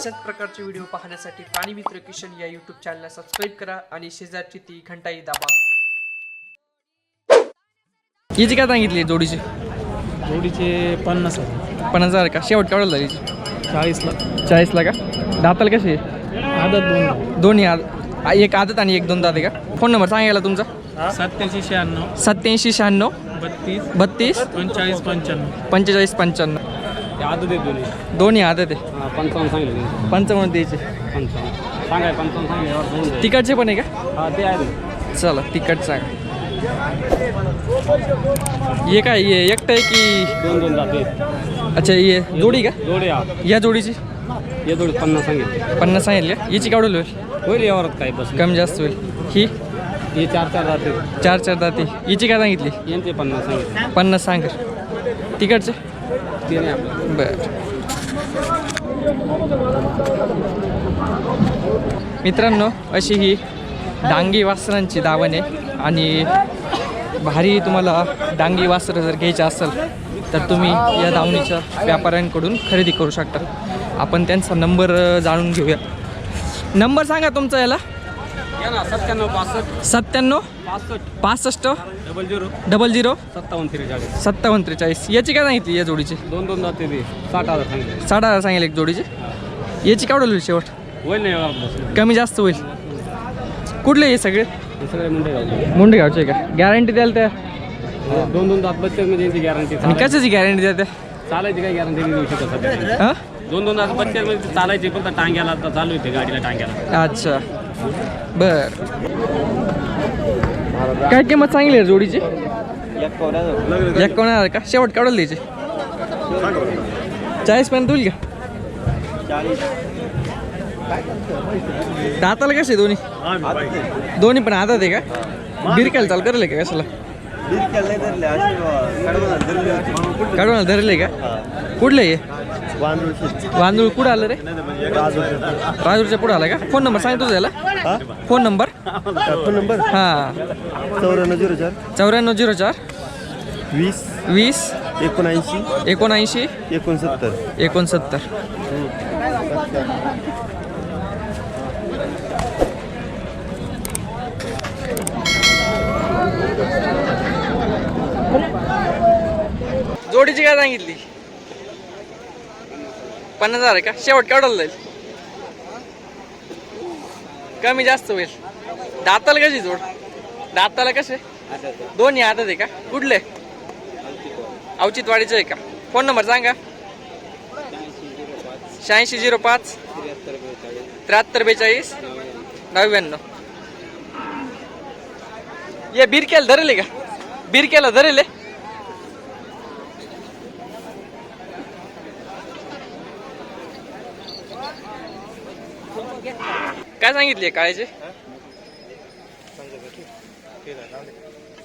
अशाच प्रकारचे व्हिडिओ पाहण्यासाठी प्राणी मित्र किशन या यूट्यूब चॅनलला सबस्क्राईब करा आणि शेजारची ती घंटाई दाबा. हिची काय सांगितली जोडीची? जोडीचे पन्नास हजार. पन्नास हजार का? शेवट केवढं झाली चाळीसला. चाळीसला का? दाताल कशी आदत दोन. दोन्ही आद एक आदत आणि एक दोन दात आहे का? फोन नंबर सांगायला तुमचा. सत्याऐंशी शहाण्णव. सत्याऐंशी शहाण्णव. बत्तीस. बत्तीस. पंचेचाळीस पंच्याण्णव. पंचेचाळीस पंच्याण्णव. आदत दोन्ही दोन्ही आदत आहे. हां पंचावन्न सांगितलं पंचावन्न द्यायचे. पंचावन्न. सांगाय पंचावन्न सांगितलं तिकडचे पण आहे का? हां ते आहे. चला तिकट सांग. ये काय ये एकटं आहे की? दोन दोन जाते अच्छा ये जोडी का? जोडे हा. या जोडीची? ये जोडी पन्नास सांगितले. पन्नास सांगितली का? याची केवढं होईल होईल यावरात काय बस कमी जास्त होईल. ही? हे चार चार जाते. चार चार दाती हिची काय सांगितली? यांचे पन्नास सांगितले. पन्नास सांग. तिकडचे? माहिती नाही आपलं बर. मित्रांनो अशी ही डांगी वासरांची दावण आहे आणि भारी तुम्हाला डांगी वासरं जर घ्यायचं असेल तर तुम्ही या दावणीच्या व्यापाऱ्यांकडून खरेदी करू शकता. आपण त्यांचा नंबर जाणून घेऊया. नंबर सांगा तुमचा याला. सत्त्याण्णव पासष्ट. सत्त्याण्णव? पासष्ट. पासष्ट? Double zero. Double zero? सत्तावन्न त्रेचाळीस. सत्तावन्न त्रेचाळीस. याची काय सांगितली या जोडीची? दोन दोन जाते ते. साठ हजार सांगितले. साठ हजार सांगितले एक जोडीची? याची केवढं होईल शेवट? होईल नाही कमी जास्त होईल. कुठले हे सगळे? सगळे मुंडे गावचे मुंडेगावचे का? गॅरंटी द्याल त्या? दोन दोन दात बच्चे म्हणजे यांची गॅरंटी आणि कशाची गॅरंटी द्या त्या? चालायची काय गॅरंटी देऊ शकत हां? दोन दोन दात बच्चे म्हणजे चालायचे फक्त टांग्याला आता चालू येते गाडीला टांग्याला. अच्छा. बर. काय किंमत सांगली आहे जोडीची? एकावन्न हजार का? शेवट काढून द्यायची. चाळीस पर्यंत होईल का? दाताला कसे दोन्ही? दोन्ही पण आदात आहे का? बिरकायला चाल करेल का कशाला? काढून धरले का? कुठले हे? वांदूळ कुठं आलं रे? राजूरच्या पुढे आला का? फोन नंबर सांग तुझा याला फोन नंबर? Phone number? हां. चौऱ्याण्णव झिरो चार. चौऱ्याण्णव झिरो चार. वीस. वीस. एकोणऐंशी. एकोणऐंशी. एकोणसत्तर. एकोणसत्तर. जोडीची काय सांगितली? पन्नास हजार आहे का? शेवट केवढाला जाईल कमी जास्त होईल. दाताला कशी जोड? दाताला कसे? दोन्ही हातात आहे का? कुठले? अवचितवाडीचं आहे का? फोन नंबर सांगा. शहाऐंशी झिरो पाच त्र्याहत्तर बेचाळीस नव्याण्णव. ये बिरक्याला धरेल का? बिरक्याला धरेल आहे काय सांगितले काळेचे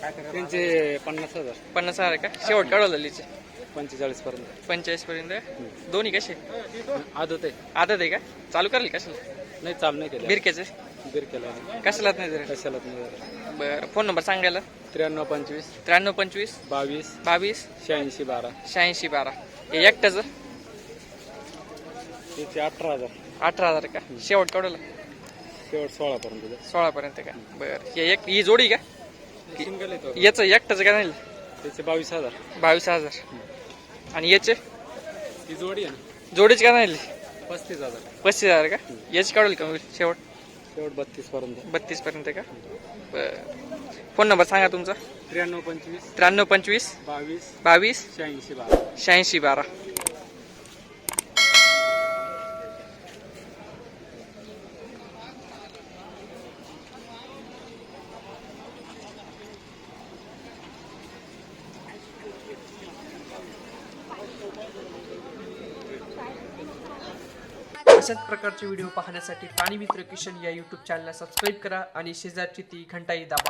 त्यांचे पन्नास हजार. पन्नास हजार का? शेवट काढवलं लिचे पंचेचाळीस पर्यंत. पंचेचाळीस पर्यंत? दोन्ही कसे? आदत आहे. आदत आहे का? चालू करेल कशाला? नाही चाल नाही केलं. बिरकेचे बीर केला कशालाच नाही धरेल कशालाच नाही. बरं फोन नंबर सांगायला त्र्याण्णव पंचवीस. त्र्याण्णव पंचवीस. बावीस. बावीस. शहाऐंशी बारा. शहाऐंशी बारा. हे एकट्याचं त्याचे अठरा हजार. अठरा हजार का? शेवट केवढ्याला शेवट सोळा पर्यंत सोळापर्यंत का? बरं. हे एक ही जोडी का? सिंगल येतो याचं एकट्याचं का नाही? त्याचे बावीस हजार. बावीस हजार. आणि याचे? ती जोडी आहे ना? जोडीचे का नाही? पस्तीस हजार. पस्तीस हजार का? याची काढेल का शेवट? शेवट बत्तीस पर्यंत बत्तीस पर्यंत का? बरं. फोन नंबर सांगा तुमचा. त्र्याण्णव पंचवीस. त्र्याण्णव पंचवीस. बावीस. बावीस. शहाऐंशी बारा. शहाऐंशी बारा. अशाच प्रकारचे व्हिडिओ पाहण्यासाठी प्राणी मित्र किशन या यूट्यूब चॅनलला सबस्क्राईब करा आणि शेजारची ती घंटाई दाबा.